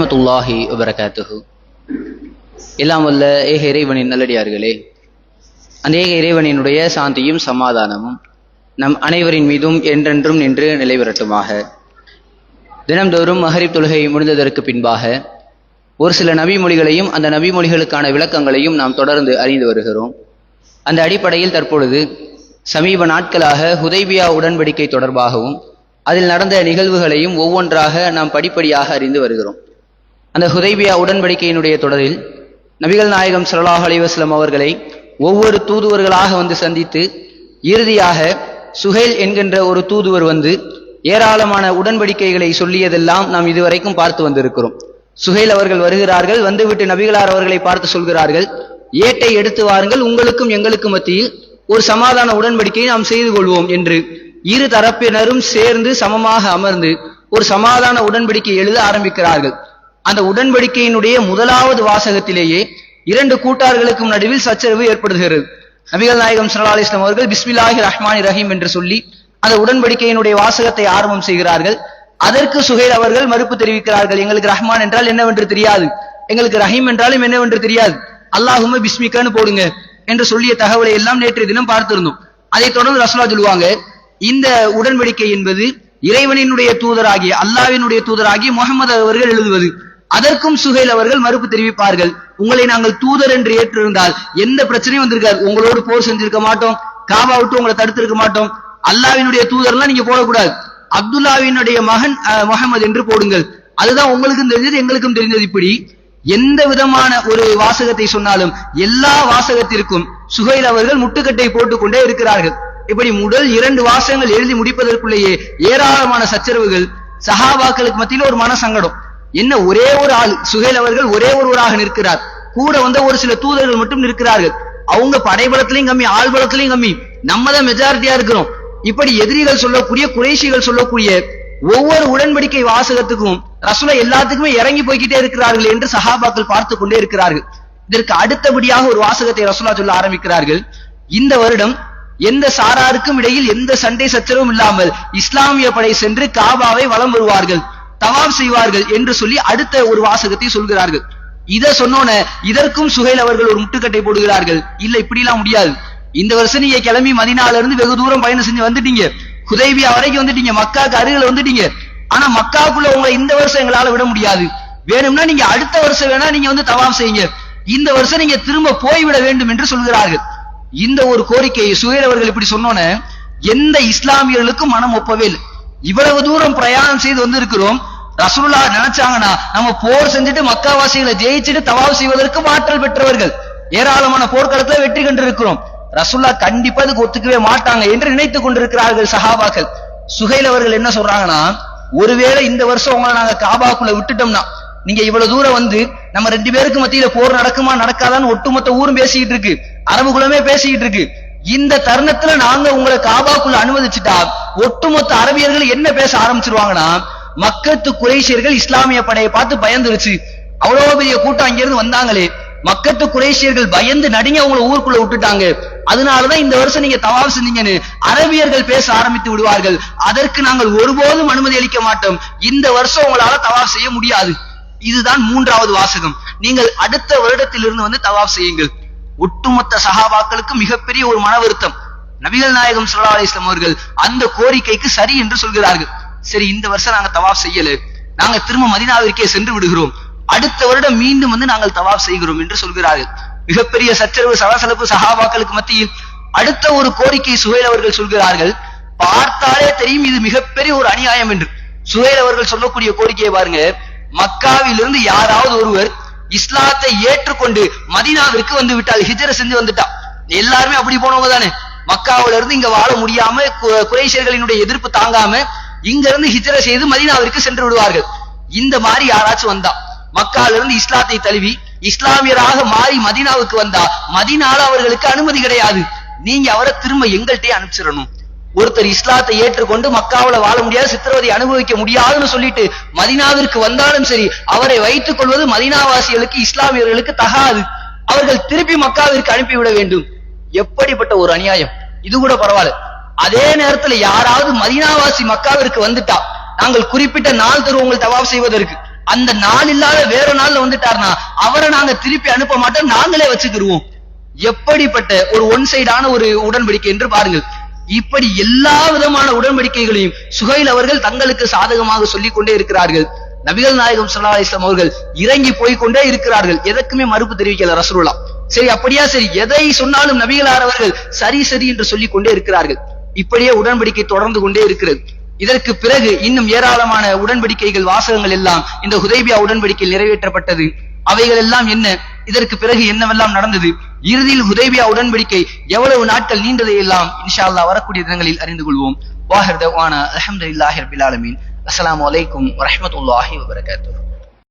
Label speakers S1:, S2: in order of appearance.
S1: ரஹமத்துல்லாஹி வபரகாத்துஹு. எல்லாம் வல்ல ஏக இறைவனின் நல்லடியார்களே அந்த ஏக இறைவனினுடைய சாந்தியும் சமாதானமும் நம் அனைவரின் மீதும் என்றென்றும் நின்று நிலைவரட்டுமாக தினம்தோறும் மஹரிப் தொழுகை முடிந்ததற்கு பின்பாக ஒரு சில நபி மொழிகளையும் அந்த நபி மொழிகளுக்கான விளக்கங்களையும் நாம் தொடர்ந்து அறிந்து வருகிறோம். அந்த அடிப்படையில் தற்பொழுது சமீப நாட்களாக ஹுதைபியா உடன்படிக்கை தொடர்பாகவும் அதில் நடந்த நிகழ்வுகளையும் ஒவ்வொன்றாக நாம் படிப்படியாக அறிந்து வருகிறோம். அந்த ஹுதைபியா உடன்படிக்கையினுடைய தொடரில் நபிகள் நாயகம் சல்லாஹ் அலிவாஸ்லம் அவர்களை ஒவ்வொரு தூதுவர்களாக வந்து சந்தித்து இறுதியாக சுஹேல் என்கின்ற ஒரு தூதுவர் வந்து ஏராளமான உடன்படிக்கைகளை சொல்லியதெல்லாம் நாம் இதுவரைக்கும் பார்த்து வந்திருக்கிறோம். சுஹேல் அவர்கள் வருகிறார்கள் வந்துவிட்டு நபிகளார் அவர்களை பார்த்து சொல்கிறார்கள் ஏட்டை எடுத்து வாருங்கள் உங்களுக்கும் எங்களுக்கும் மத்தியில் ஒரு சமாதான உடன்படிக்கையை நாம் செய்து கொள்வோம் என்று இரு தரப்பினரும் சேர்ந்து சமமாக அமர்ந்து ஒரு சமாதான உடன்படிக்கை எழுத ஆரம்பிக்கிறார்கள். அந்த உடன்படிக்கையினுடைய முதலாவது வாசகத்திலேயே இரண்டு கூட்டார்களுக்கும் நடுவில் சச்சரவு ஏற்படுகிறது. நபிகள் நாயகம் சல்லா அலிஸ்லாம் அவர்கள் பிஸ்மில்லாஹி ரஹ்மானி ரஹீம் என்று சொல்லி அந்த உடன்படிக்கையினுடைய வாசகத்தை ஆரம்பம் செய்கிறார்கள். அதற்கு சுஹைல் அவர்கள் மறுப்பு தெரிவிக்கிறார்கள். எங்களுக்கு ரஹ்மான் என்றால் என்னவென்று தெரியாது. எங்களுக்கு ரஹீம் என்றாலும் என்னவென்று தெரியாது. அல்லாஹுமே பிஸ்மிக்கான்னு போடுங்க என்று சொல்லிய தகவலை எல்லாம் நேற்றைய தினம் பார்த்திருந்தோம். அதைத் தொடர்ந்து ரசோலா சொல்லுவாங்க இந்த உடன்படிக்கை என்பது இறைவனினுடைய தூதராகிய அல்லாஹ்வினுடைய தூதராகிய முகமது அவர்கள் எழுதுவது. அதற்கும் சுஹைல் அவர்கள் மறுப்பு தெரிவிப்பார்கள். உங்களை நாங்கள் தூதர் என்று ஏற்றிருந்தால் எந்த பிரச்சனையும் வந்திருக்காது. உங்களோடு போர் செஞ்சிருக்க மாட்டோம். காபா விட்டு உங்களை தடுத்திருக்க மாட்டோம். அல்லாவினுடைய தூதர்லாம் நீங்க போடக்கூடாது. அப்துல்லாவினுடைய மகன் அஹ், முகமது என்று போடுங்கள். அதுதான் உங்களுக்கும் தெரிஞ்சது எங்களுக்கும் தெரிஞ்சது இப்படி. எந்த விதமான ஒரு வாசகத்தை சொன்னாலும் எல்லா வாசகத்திற்கும் சுஹைல் அவர்கள் முட்டுக்கட்டை போட்டுக்கொண்டே இருக்கிறார்கள். இப்படி முதல் இரண்டு வாசகங்கள் எழுதி முடிப்பதற்குள்ளேயே ஏராளமான சச்சரவுகள் சஹாபாக்களுக்கு மத்தியில் ஒரு மன சங்கடம் என்ன ஒரே ஒரு ஆள் சுஹைல் அவர்கள் ஒரே ஒருவராக நிற்கிறார். கூட வந்த ஒரு சில தூதர்கள் மட்டும் நிற்கிறார்கள். அவங்க படைபலத்திலையும் கம்மி ஆள்பலத்திலையும் கம்மி. நம்ம தான் மெஜாரிட்டியா இருக்கிறோம். இப்படி எதிரிகள் சொல்லக்கூடிய குறைஷிகள் சொல்லக்கூடிய ஒவ்வொரு உடன்படிக்கை வாசகத்துக்கும் ரசூலை எல்லாத்துக்குமே இறங்கி போய்கிட்டே இருக்கிறார்கள் என்று சஹாபாக்கள் பார்த்து கொண்டே இருக்கிறார்கள். இதற்கு அடுத்தபடியாக ஒரு வாசகத்தை ரசூலா சொல்ல ஆரம்பிக்கிறார்கள். இந்த வருடம் எந்த சாராருக்கும் இடையில் எந்த சண்டை சச்சரவும் இல்லாமல் இஸ்லாமிய படை சென்று காபாவை வலம் வருவார்கள். தவாப் செய்வார்கள் என்று சொல்லி அடுத்த ஒரு வாசகத்தை சொல்கிறார்கள். இத சொன்னோன இதற்கும் சுஹைல் அவர்கள் ஒரு முட்டுக்கட்டை போடுகிறார்கள். இல்ல இப்படி எல்லாம் முடியாது. இந்த வருஷம் நீங்க கிளம்பி மதினால இருந்து வெகு தூரம் பயணம் செஞ்சு வந்துட்டீங்க. ஹுதைபியா வரைக்கும் வந்துட்டீங்க. மக்காக்கு அருகில வந்துட்டீங்க. ஆனா மக்காக்குள்ள உங்களை இந்த வருஷம் எங்களால விட முடியாது. வேணும்னா நீங்க அடுத்த வருஷம் வேணா நீங்க வந்து தவாப் செய்யுங்க. இந்த வருஷம் நீங்க திரும்ப போய்விட வேண்டும் என்று சொல்கிறார்கள். இந்த ஒரு கோரிக்கையை சுஹைல் அவர்கள் இப்படி சொன்னோன்னு எந்த இஸ்லாமியர்களுக்கும் மனம் ஒப்பவே இல்லை. இவ்வளவு தூரம் பிரயாணம் செய்து வந்திருக்கிறோம். ரசூலுல்லாஹ் நினைச்சாங்கன்னா நம்ம போர் செஞ்சுட்டு மக்காவாசிகளை ஜெயிச்சுட்டு தவாவு செய்வதற்கு ஆற்றல் பெற்றவர்கள். ஏராளமான போர்க்களத்துல வெற்றி கண்டிருக்கிறோம். ரசுல்லா கண்டிப்பா அதுக்கு ஒத்துக்கவே மாட்டாங்க என்று நினைத்துக் கொண்டிருக்கிறார்கள் சஹாபாக்கள். சுஹைல் அவர்கள் என்ன சொல்றாங்கன்னா ஒருவேளை இந்த வருஷம் உங்களை நாங்க காபாக்குள்ள விட்டுட்டோம்னா நீங்க இவ்வளவு தூரம் வந்து நம்ம ரெண்டு பேருக்கு மத்தியில போர் நடக்குமா நடக்காதான்னு ஒட்டுமொத்த ஊரும் பேசிக்கிட்டு இருக்கு. அரபு குலமே பேசிக்கிட்டு இருக்கு. இந்த தருணத்துல நாங்க உங்களை காபாக்குள்ள அனுமதிச்சுட்டா ஒட்டுமொத்த அரபியர்கள் என்ன பேச ஆரம்பிச்சிருவாங்கன்னா மக்கத்து குறைஷியர்கள் இஸ்லாமிய படையை பார்த்து பயந்துருச்சு. அவ்வளவு பெரிய கூட்டம் அங்கிருந்து வந்தாங்களே. மக்கத்து குறைஷியர்கள் பயந்து நடுங்க அவங்கள ஊருக்குள்ள விட்டுட்டாங்க. அதனாலதான் இந்த வருஷம் நீங்க தவாப் செஞ்சீங்கன்னு அரபியர்கள் பேச ஆரம்பித்து விடுவார்கள். அதற்கு நாங்கள் ஒருபோதும் அனுமதி அளிக்க மாட்டோம். இந்த வருஷம் உங்களால தவாப் செய்ய முடியாது. இதுதான் மூன்றாவது வாசகம். நீங்கள் அடுத்த வருடத்திலிருந்து வந்து தவாப் செய்யுங்கள். ஒட்டுமொத்த சகாபாக்களுக்கு மிகப்பெரிய ஒரு மன வருத்தம் நபிகள் நாயகம் சுல்லா அலிஸ்லாம் அவர்கள் அந்த கோரிக்கைக்கு சரி என்று சொல்கிறார்கள். சரி இந்த வருஷம் நாங்க தவாப் செய்யல. நாங்க திரும்ப மதீனாவிற்கே சென்று விடுகிறோம். அடுத்த வருடம் மீண்டும் வந்து நாங்கள் தவாப் செய்கிறோம் என்று சொல்கிறார்கள். மிகப்பெரிய சச்சரவு சலசலப்பு சகாபாக்களுக்கு மத்தியில் அடுத்த ஒரு கோரிக்கை சுஹைல் அவர்கள் சொல்கிறார்கள். பார்த்தாலே தெரியும் இது மிகப்பெரிய ஒரு அநியாயம் என்று. சுஹைல் அவர்கள் சொல்லக்கூடிய கோரிக்கையை பாருங்க. மக்காவிலிருந்து யாராவது ஒருவர் இஸ்லாத்தை ஏற்றுக்கொண்டு மதீனாவிற்கு வந்து விட்டால் ஹிஜர செஞ்சு வந்துட்டா? எல்லாருமே அப்படி போனவங்க தானே. மக்காவில இருந்து இங்க வாழ முடியாம கு- எதிர்ப்பு தாங்காம இங்க இருந்து ஹிஜர செய்து மதீனாவிற்கு சென்று விடுவார்கள். இந்த மாதிரி யாராச்சும் வந்தா மக்கால இருந்து இஸ்லாத்தை தழுவி இஸ்லாமியராக மாறி மதீனாவுக்கு வந்தா மதீனால அவர்களுக்கு அனுமதி கிடையாது. நீங்க அவரை திரும்ப எங்கள்கிட்டயே அனுப்பிச்சிடணும். ஒருத்தர் இஸ்லாத்தை ஏற்றுக்கொண்டு மக்காவுல வாழ முடியாது சித்திரவதை அனுபவிக்க முடியாதுன்னு சொல்லிட்டு மதீனாவிற்கு வந்தாலும் சரி அவரை வைத்துக் கொள்வது மதீனாவாசிகளுக்கு இஸ்லாமியர்களுக்கு தகாது. அவர்கள் திருப்பி மக்காவிற்கு அனுப்பிவிட வேண்டும். எப்படிப்பட்ட ஒரு அநியாயம்? இது கூட பரவாயில்ல. அதே நேரத்துல யாராவது மதீனாவாசி மக்காவிற்கு வந்துட்டா நாங்கள் குறிப்பிட்ட நாள் தருவோங்கள் தவாப் செய்வதற்கு. அந்த நாள் இல்லாத வேற நாள்ல வந்துட்டாருன்னா அவரை நாங்க திருப்பி அனுப்ப மாட்டோம் நாங்களே வச்சுக்கிருவோம். எப்படிப்பட்ட ஒரு ஒன் சைடான ஒரு உடன்படிக்கை என்று பாருங்கள். இப்படி எல்லா விதமான உடன்படிக்கைகளையும் சுகைல் அவர்கள் தங்களுக்கு சாதகமாக சொல்லிக் கொண்டே இருக்கிறார்கள். நபிகள் நாயகம் சல்லா அலைஹி அவர்கள் இறங்கி போய் கொண்டே இருக்கிறார்கள். எதற்குமே மறுப்பு தெரிவிக்கல ரசூல்லா சரி அப்படியா சரி. எதை சொன்னாலும் நபிகளார் அவர்கள் சரி சரி என்று சொல்லிக் கொண்டே இருக்கிறார்கள். இப்படியே உடன்படிக்கை தொடர்ந்து கொண்டே இருக்கிறது. இதற்கு பிறகு இன்னும் ஏராளமான உடன்படிக்கைகள் வாசகங்கள் எல்லாம் இந்த ஹுதைபியா உடன்படிக்கையில் நிறைவேற்றப்பட்டது. அவைகள் எல்லாம் என்ன? இதற்கு பிறகு என்னவெல்லாம் நடந்தது? இறுதியில் ஹுதைபியா உடன்படிக்கை எவ்வளவு நாட்கள் நீண்டதை எல்லாம் இன்ஷா அல்லாஹ் வரக்கூடிய தினங்களில் அறிந்து கொள்வோம். வாஹர் தவானா அல்ஹம்துலில்லாஹி இல்லாஹிர் ஆலமீன். அஸ்லாம் அலைக்கும் வரமத்துல்லாஹி வபரகாத்துஹு.